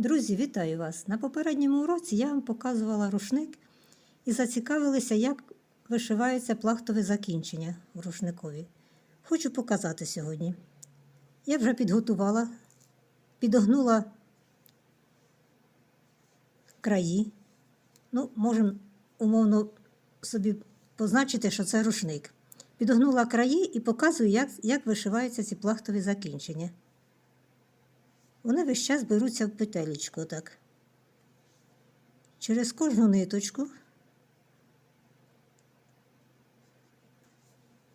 Друзі, вітаю вас! На попередньому уроці я вам показувала рушник і зацікавилися, як вишиваються плахтові закінчення в рушникові. Хочу показати сьогодні. Я вже підготувала, підогнула краї. Ну, можемо умовно собі позначити, що це рушник. Підогнула краї і показую, як, як вишиваються ці плахтові закінчення. Вони весь час беруться в петелечку так. Через кожну ниточку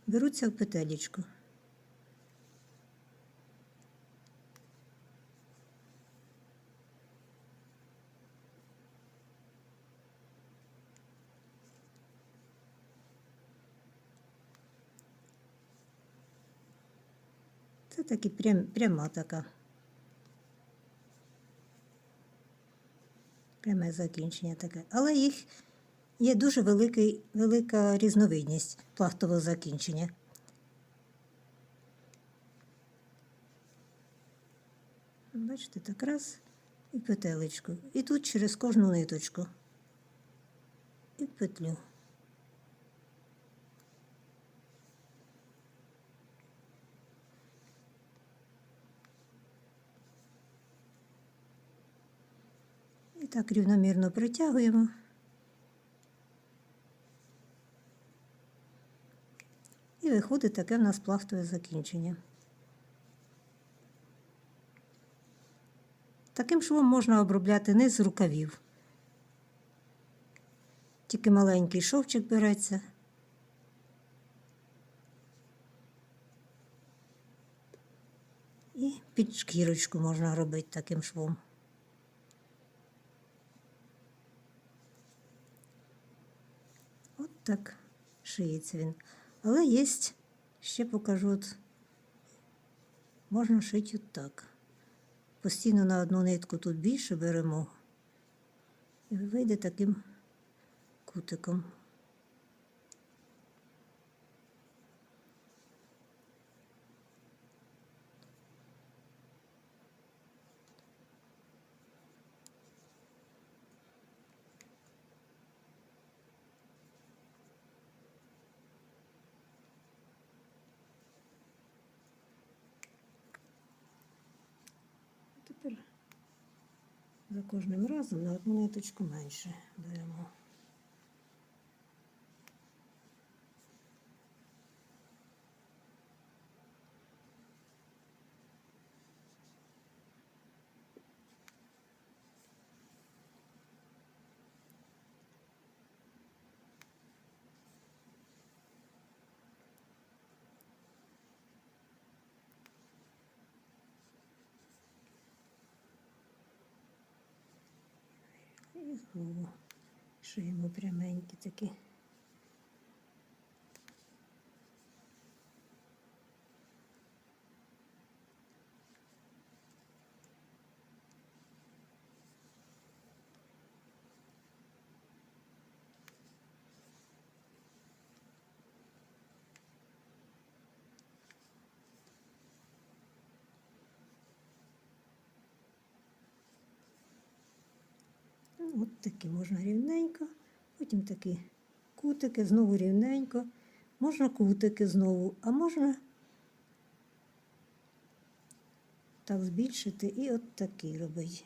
беруться в петелечку. Це таки прям, пряма така. Пряме закінчення таке. Але їх є дуже великий, велика різновидність плахтового закінчення. Бачите, так раз і петелечку. І тут через кожну ниточку. І петлю. Так рівномірно притягуємо. І виходить таке в нас плахтове закінчення. Таким швом можна обробляти низ рукавів. Тільки маленький шовчик береться. І під шкірочку можна робити таким швом. От так шиється він. Але є, ще покажу, от, можна шити так. Постійно на одну нитку тут більше беремо. І вийде таким кутиком. Тепер за кожним разом на одну ниточку менше беремо. І знову шиємо пряменькі такі. От такі можна рівненько, потім такі кутики, знову рівненько. Можна кутики знову, а можна так збільшити і от такий робити.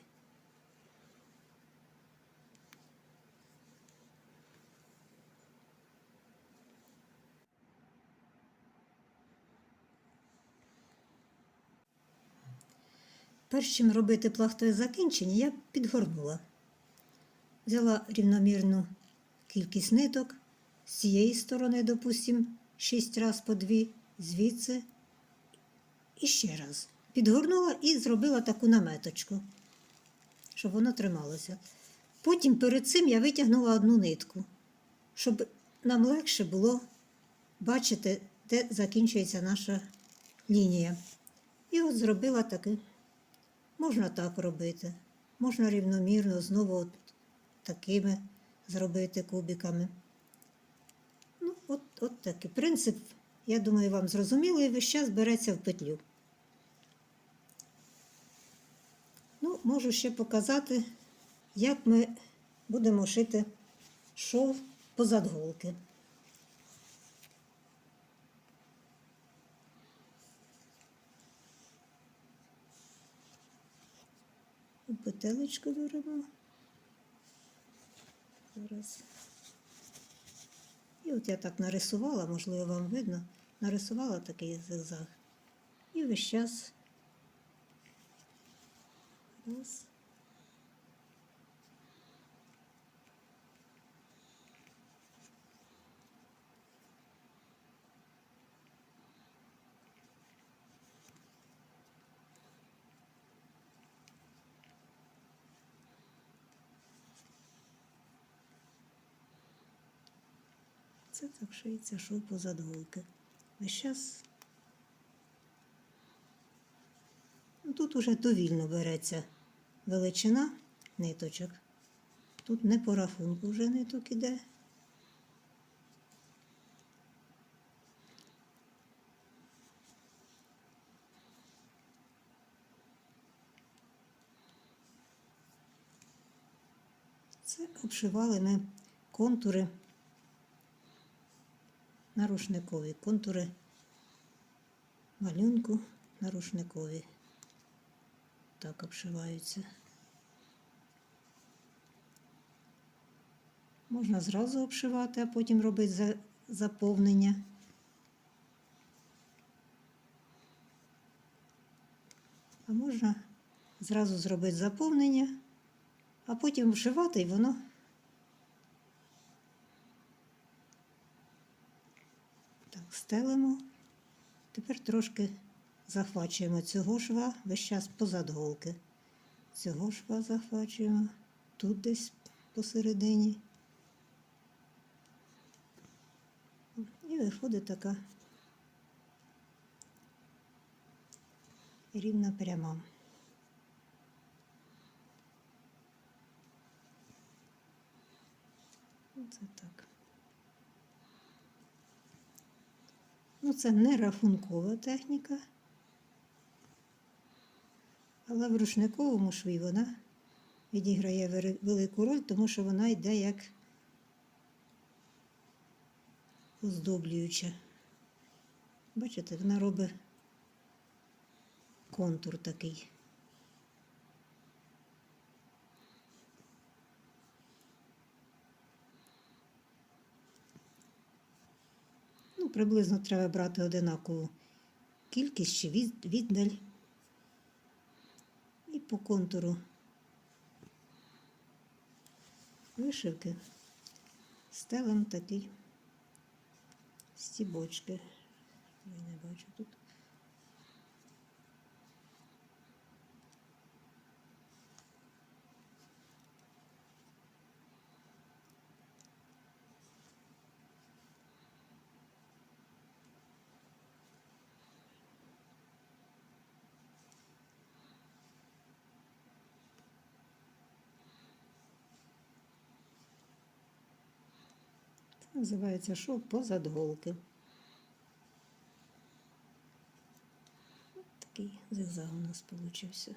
Перш чим робити плахтове закінчення, я підгорнула. Взяла рівномірну кількість ниток з цієї сторони, допустимо, 6 разів по 2, звідси і ще раз. Підгорнула і зробила таку наметочку, щоб воно трималося. Потім перед цим я витягнула одну нитку, щоб нам легше було бачити, де закінчується наша лінія. І от зробила таке. Можна так робити, можна рівномірно, знову такими зробити кубиками. Ну, от, от такий принцип, я думаю, вам зрозумілий, весь час береться в петлю. Ну, можу ще показати, як ми будемо шити шов позад голки. Петелечку беремо. Зараз. І от я так нарисувала, можливо, вам видно, нарисувала такий зигзаг. І весь час. Раз. Це так шиється шов позад голки. Весь час. Ну, Тут уже довільно береться величина ниточок. Тут не по рахунку вже ниток іде. Це обшивали ми контури на рушникові, контури малюнку на рушникові. Так обшиваються. Можна зразу обшивати, а потім робити заповнення. А можна зразу зробити заповнення, а потім вшивати і воно Так, стелимо. Тепер трошки захвачуємо цього шва весь час позад голки. Цього шва захвачуємо тут десь посередині. І виходить така рівна пряма. Оце так. Ну, це не рахункова техніка, але в рушниковому шві вона відіграє велику роль, тому що вона йде як оздоблююча. Бачите, вона робить контур такий. Ну, приблизно треба брати одинакову кількість чи від- віддаль. І по контуру вишивки стелем такі стібочки. Я не бачу тут. Називається шов позад голки. Такий зигзаг у нас получився.